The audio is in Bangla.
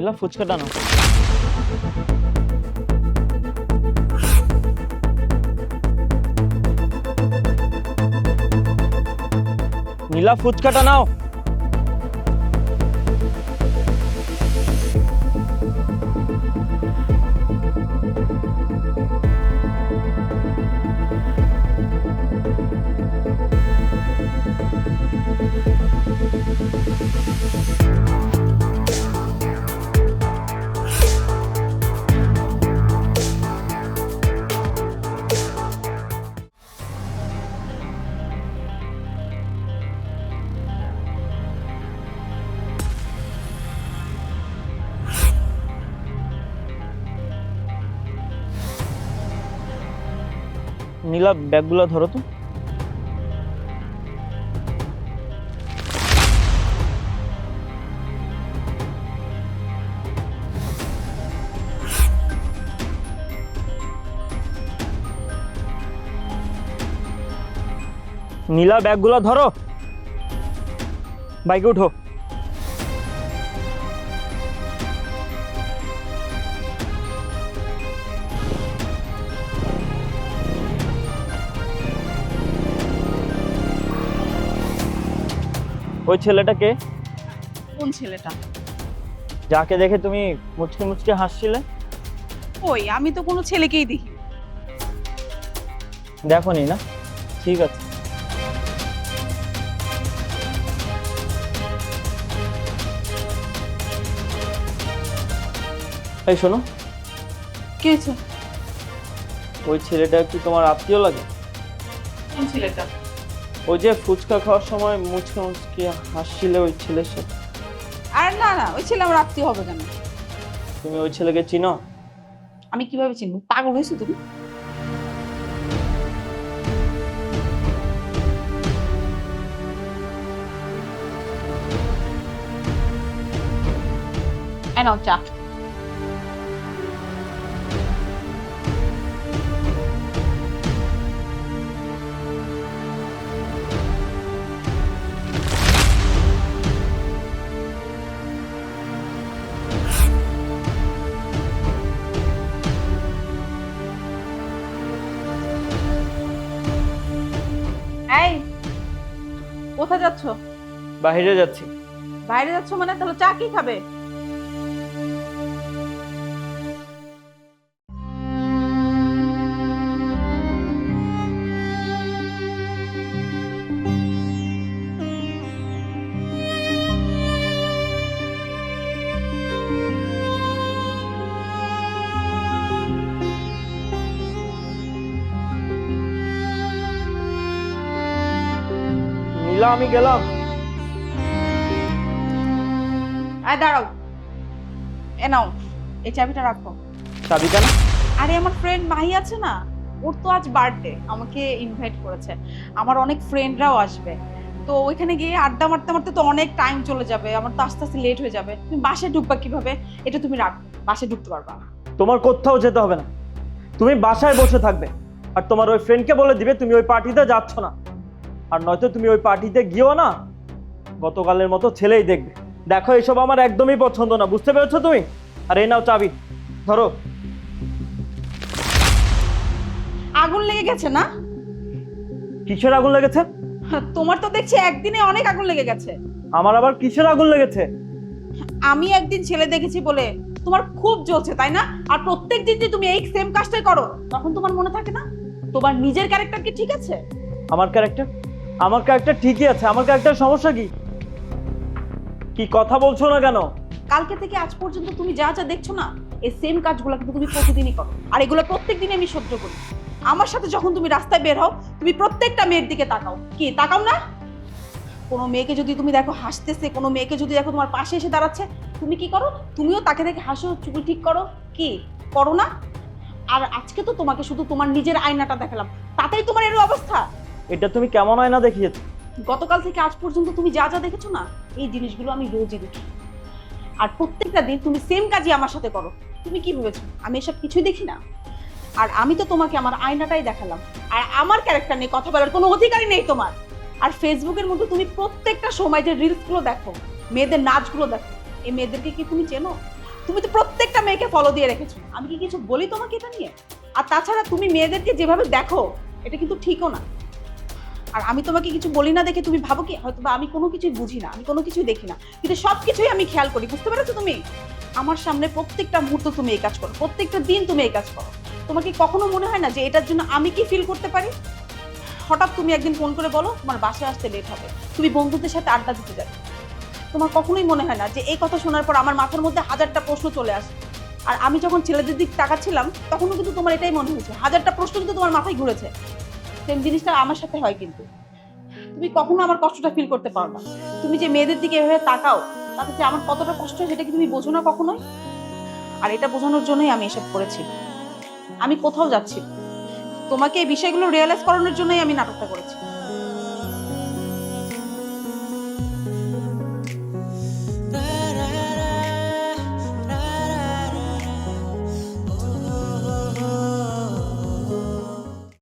নীলা ফুচকা নাও। নীলা ফুচকাটা নাও। নীলা ব্যাগগুলো ধরো তো। নীলা ব্যাগগুলো ধরো। বাইকে উঠো। ওই ছেলেটাকে কোন ছেলেটা? যাকে দেখে তুমি মুচকে মুচকে হাসছিলে? ওই আমি তো কোনো ছেলেকেই দেখি দেখো নি না ঠিক আছে। এই শোনো। কি হয়েছে? ওই ছেলেটা কি তোমার আত্মীয় লাগে? কোন ছেলেটা? ওই যে ফুচকা খাওয়ার সময় মুচকে মুচকে হাসছিলে ওই ছেলের সাথে? আর না না ওই ছেলে আমার আত্মীয় হবে কেন? তুমি ওই ছেলেকে চিনো? আমি কীভাবে চিনবো? পাগল হয়েছো তুমি? এই নাও চা। এই কোথায় যাচ্ছ? বাইরে যাচ্ছি। বাইরে যাচ্ছ মানে? তাহলে চা কি খাবে? নীলা আমি গেলাম। আয় দাঁড়াও। এ নাও এই চাবিটা রাখো। চাবিটা না আরে আমার ফ্রেন্ড মাহি আছে না ওর তো আজ বার্থডে আমাকে ইনভাইট করেছে। আমার অনেক ফ্রেন্ডরাও আসবে। তো ওইখানে গিয়ে আড্ডা মারতে মারতে তো অনেক টাইম চলে যাবে আমার তো আস্তে আস্তে লেট হয়ে যাবে। তুমি বাসে ঢুকবা কীভাবে? এটা তুমি রাখো বাসে ঢুকতে পারবা। না তোমার কোথাও যেতে হবে না। তুমি বাসায় বসে থাকবে। আর তোমার ওই ফ্রেন্ডকে বলে দিবে তুমি ওই পার্টিতে যাচ্ছ না। আর নয়তো তুমি ওই পার্টিতে গিয়েও না গতকালের মতো ছেলেই দেখবে। দেখো এসব আমার একদমই পছন্দ না বুঝতে পেরেছ তুমি? আর এই নাও চাবি ধরো। আগুন লেগে গেছে না? কিসের আগুন লেগেছে? তোমার তো দেখছি একদিনে অনেক আগুন লেগে গেছে। আমার আবার কিসের আগুন লেগেছে? আমি একদিন ছেলে দেখেছি বলে তোমার খুব জ্বলছে তাই না? আর প্রত্যেক দিন যে তুমি এই সেম কাজটাই করো তখন তোমার মনে থাকে না? তোমার নিজের ক্যারেক্টার কি ঠিক আছে? আমার ক্যারেক্টার আমার ক্যারেক্টার ঠিকই আছে, আমার ক্যারেক্টার সমস্যা কি? কি কথা বলছো না কেন? কালকে থেকে আজ পর্যন্ত তুমি যা যা দেখছ না, এই সেম কাজগুলো কিন্তু তুমি প্রতিদিনই করো। আর এগুলো প্রত্যেক দিন আমি সহ্য করি। আমার সাথে যখন তুমি রাস্তায় বের হও, তুমি প্রত্যেকটা মেয়ের দিকে তাকাও। কি, তাকাও না? কোনো মেয়েকে যদি তুমি দেখো হাসতেছে, কোনো মেয়েকে যদি দেখো তোমার পাশে এসে দাঁড়াচ্ছে, তুমি কি করো? তুমিও তাকে দেখে হাসো, চুল ঠিক করো। কি, করো না? আর আজকে তো তোমাকে শুধু তোমার নিজের আয়নাটা দেখালাম। তাতেই তোমার এর অবস্থা। এটা তুমি কেমন আয়না দেখিয়েছো? গতকাল থেকে আজ পর্যন্ত তুমি যা যা দেখেছ না, এই জিনিসগুলো আমি রোজই দেখি। আর প্রত্যেকটা দিন তুমি সেম কাজই আমার সাথে করো। তুমি কি ভেবেছো? আমি এসব কিছুই দেখি না? আর আমি তো তোমাকে আমার আয়নাটাই দেখালাম। আর আমার ক্যারেক্টার নিয়ে কথা বলার কোনো অধিকারই নেই তোমার। আর ফেসবুকের মধ্যে তুমি প্রত্যেকটা সময় যে রিলসগুলো দেখো, মেয়েদের নাচগুলো দেখো, এই মেয়েদেরকে কি তুমি চেনো? তুমি তো প্রত্যেকটা মেয়েকে ফলো দিয়ে রেখেছো। আমি কি কিছু বলি তোমাকে এটা নিয়ে? আর তাছাড়া তুমি মেয়েদেরকে যেভাবে দেখো, এটা কিন্তু ঠিকও না। আর আমি তোমাকে কিছু বলি না দেখে তুমি ভাবো কি হয়তো বা আমি কোনো কিছুই বুঝি না, আমি কোনো কিছুই দেখি না। কিন্তু সব কিছুই আমি খেয়াল করি, বুঝতে পেরেছ তুমি? আমার সামনে প্রত্যেকটা মুহূর্ত তুমি এই কাজ করো, প্রত্যেকটা দিন তুমি এই কাজ করো। তোমাকে কখনো মনে হয় না যে এটার জন্য আমি কি ফিল করতে পারি? হঠাৎ তুমি একদিন ফোন করে বলো, তোমার বাসায় আসতে লেট হবে। তুমি বন্ধুদের সাথে আড্ডা দিতে যাবে। তোমার কখনোই মনে হয় না যে এই কথা শোনার পর আমার মাথার মধ্যে হাজারটা প্রশ্ন চলে আসে। আর আমি যখন ছেলেদের দিক তাকাচ্ছিলাম, তখনও কিন্তু তোমার এটাই মনে হয়েছে, হাজারটা প্রশ্ন কিন্তু তোমার মাথায় ঘুরেছে। সেম জিনিসটা আমার সাথে হয় কিন্তু। তুমি কখনো আমার কষ্টটা ফিল করতে পারো না। তুমি যে মেয়েদের দিকে এভাবে তাকাও, তাতে যে আমার কতটা কষ্ট সেটা কি তুমি বোঝো না কখনোই? আর এটা বোঝানোর জন্যই আমি এসব করেছি। আমি কোথাও যাচ্ছি তোমাকে এই বিষয়গুলো রিয়েলাইজ করানোর জন্যই আমি নাটকটা করেছি।